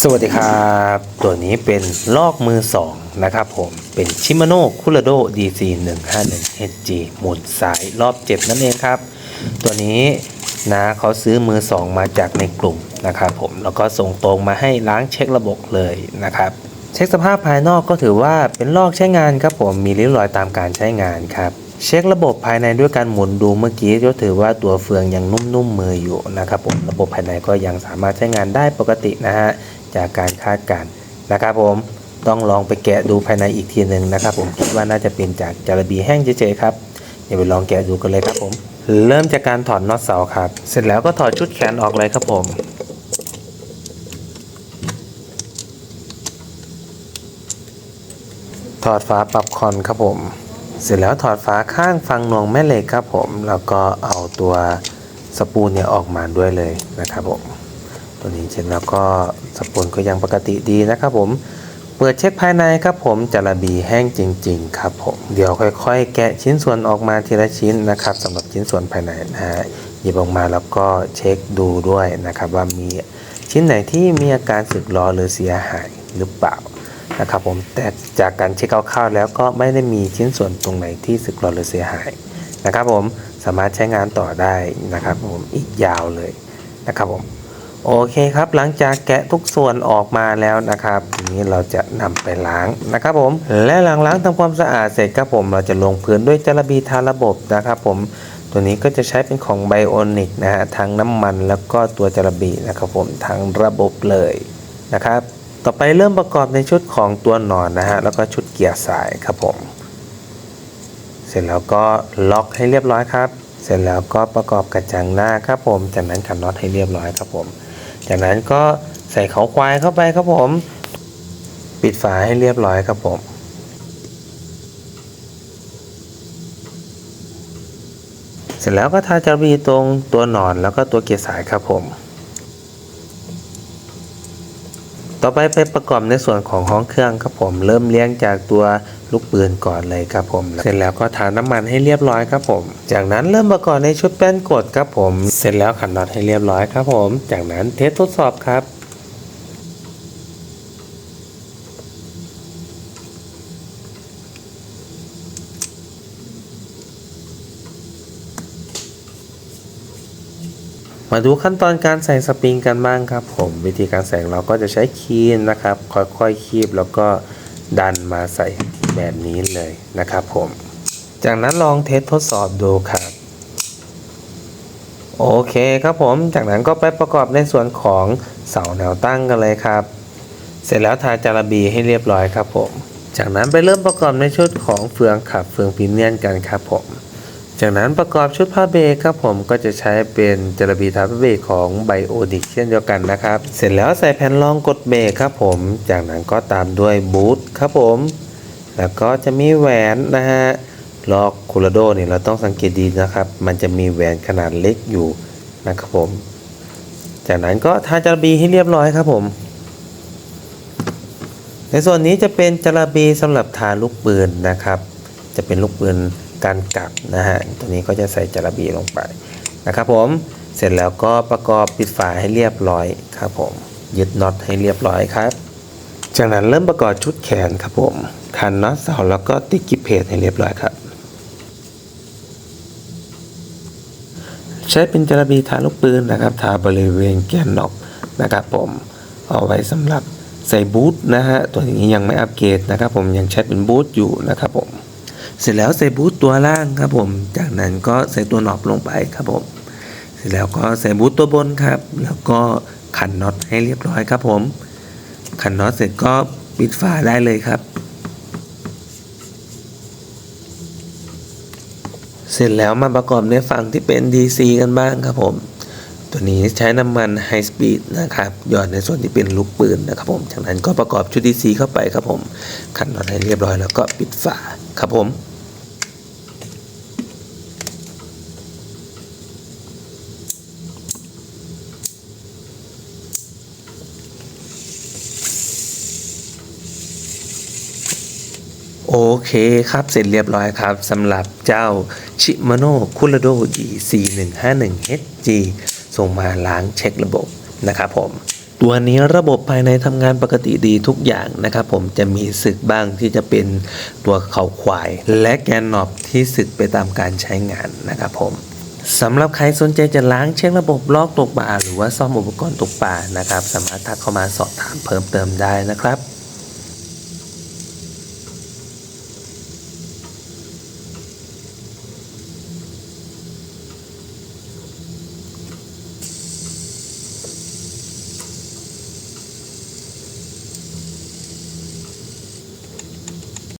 สวัสดีครับ ตัวนี้เป็นลอกมือสองนะครับผม เป็นชิมาโน่คุร a โด DC 151 HG หมุนสายรอบเจ็บนั่นเองครับ ตัวนี้นะเขาซื้อมือสองมาจากในกลุ่มนะครับผม แล้วก็ส่งตรงมาให้ล้างเช็คระบบเลยนะครับ เช็คสภาพภายนอกก็ถือว่าเป็นลอกใช้งานครับผมมีริ้วรอยตามการใช้งานครับเช็คระบบภายในด้วยการหมุนดูเมื่อกี้ก็ถือว่าตัวเฟืองยังนุ่มๆมืออยู่นะครับผมระบบภายในก็ยังสามารถใช้งานได้ปกตินะฮะ จากการคาดการณ์นะครับผมต้องลองไปแกะดูภายในอีกทีหนึ่งนะครับ ผมคิดว่าน่าจะเป็นจากจาระบีแห้งเฉยๆครับเดี๋ยวไปลองแกะดูกันเลยครับผม เริ่มจากการถอดน็อตเสาครับ เสร็จแล้วก็ถอดชุดแขนออกเลยครับผมถอดฝาปรับคอนครับผม เสร็จแล้วถอดฝาข้างฟังนวงแม่เหล็กครับผม แล้วก็เอาตัวสปูลเนี่ยออกมาด้วยเลยนะครับผม ตัวนี้เช็คแล้วก็สปูลก็ยังปกติดีนะครับผมเปิดเช็คภายในครับผมจาระบีแห้งจริง ๆ ครับผมเดี๋ยวค่อยๆ แกะชิ้นส่วนออกมาทีละชิ้นนะครับสำหรับชิ้นส่วนภายในนะฮะหยิบออกมาแล้วก็เช็คดูด้วยนะครับ ว่ามีชิ้นไหนที่มีอาการสึกหรอหรือเสียหายหรือเปล่านะครับผมแต่จากการเช็คคร่าวๆแล้วก็ไม่ได้มีชิ้นส่วนตรงไหนที่สึกหรอหรือเสียหายนะครับผมสามารถใช้งานต่อได้นะครับผมอีกยาวเลยนะครับผม โอเคครับหลังจากแกะทุกส่วนออกมาแล้วนะครับทีนี้เราจะนำไปล้างนะครับผม และหลังล้างทำความสะอาดเสร็จครับผมเราจะลงพื้นด้วยจาระบีทาระบบนะครับผมตัวนี้ก็จะใช้เป็นของไบโอนิกนะฮะทั้งน้ำมันแล้วก็ตัวจาระบีนะครับผมทั้งระบบเลยนะครับ ต่อไปเริ่มประกอบในชุดของตัวหนอนนะฮะแล้วก็ชุดเกียร์สายครับผม เสร็จแล้วก็ล็อกให้เรียบร้อยครับ เสร็จแล้วก็ประกอบกระจังหน้าครับผมจากนั้นขันน็อตให้เรียบร้อยครับผม จากนั้นก็ใส่เขาควายเข้าไปครับผม ปิดฝาให้เรียบร้อยครับผมเสร็จแล้วก็ทาจารีตรงตัวหนอนแล้วก็ตัวเกียสายครับผม ต่อไปไปประกอบในส่วนของห้องเครื่องครับผม เริ่มเลี้ยงจากตัว ลูกปืนก่อนเลยครับผม เสร็จแล้วก็ทาน้ำมันให้เรียบร้อยครับผม จากนั้นเริ่มประกอบในชุดแป้นกดครับผม เสร็จแล้วขันน็อตให้เรียบร้อยครับผม จากนั้นเทสทดสอบครับมาดูขั้นตอนการใส่สปริงกันบ้างครับผม วิธีการใส่เราก็จะใช้คีนนะครับ ค่อยๆคีบแล้วก็ดันมาใส่ แบบนี้เลยนะครับผม จากนั้นลองเทสทดสอบดูครับ โอเคครับผม จากนั้นก็ไปประกอบในส่วนของเสาแนวตั้งกันเลยครับ เสร็จแล้วทาจาระบีให้เรียบร้อยครับผม จากนั้นไปเริ่มประกอบในชุดของเฟืองขับเฟืองพินเนียนกันครับผมจากนั้นประกอบชุดผ้าเบรกครับผมก็จะใช้เป็นจระบีทับเบรกของไบโอดิกเช่นเดียวกันนะครับ เสร็จแล้วใส่แผ่นรองกดเบรกครับผม จากนั้นก็ตามด้วยบูทครับผม แล้วก็จะมีแหวนนะฮะล็อกคูลาโดนี่เราต้องสังเกตดีนะครับ มันจะมีแหวนขนาดเล็กอยู่นะครับผม จากนั้นก็ทาจระบีให้เรียบร้อยครับผม ในส่วนนี้จะเป็นจระบีสำหรับทาลูกปืนนะครับ จะเป็นลูกปืนการกลับนะฮะ ตัวนี้ก็จะใส่จระบีลงไปนะครับผม เสร็จแล้วก็ประกอบปิดฝาให้เรียบร้อยครับผม ยึดน็อตให้เรียบร้อยครับ จากนั้นเริ่มประกอบชุดแขนครับผมขันน็อตเสาแล้วก็ติดกิบเพจให้เรียบร้อยครับ ใช้เป็นจระบีทาลูกปืนนะครับ ทาบริเวณแกนน็อกนะครับผมเอาไว้สำหรับใส่บูทนะฮะตัวนี้ยังไม่อัปเกรดนะครับ ผมยังใช้เป็นบูทอยู่นะครับผมเสร็จแล้วใส่บูทตัวล่างครับผม จากนั้นก็ใส่ตัวหนอบลงไปครับผม เสร็จแล้วก็ใส่บูทตัวบนครับ แล้วก็ขันน็อตให้เรียบร้อยครับผม ขันน็อตเสร็จก็ปิดฝาได้เลยครับ เสร็จแล้วมาประกอบในฝั่งที่เป็น DC กันบ้างครับผม ตัวนี้ใช้น้ำมันไฮสปีดนะครับ หยอดในส่วนที่เป็นลูกปืนนะครับผม จากนั้นก็ประกอบชุด DC เข้าไปครับผม ขันน็อตให้เรียบร้อยแล้วก็ปิดฝาครับผม โอเคครับเสร็จเรียบร้อยครับสำหรับเจ้าชิมโนคุรโด G4151HG ส่งมาล้างเช็คระบบนะครับผม ตัวนี้ระบบภายในทำงานปกติดีทุกอย่างนะครับผมจะมีสึกบ้างที่จะเป็นตัวเข่าควาย และแกนนอบที่สึกไปตามการใช้งานนะครับผมสำหรับใครสนใจจะล้างเช็คระบบลอกตกปลาหรือว่าซ่อมอุปกรณ์ตกปลานะครับ สามารถทักเข้ามาสอบถามเพิ่มเติมได้นะครับ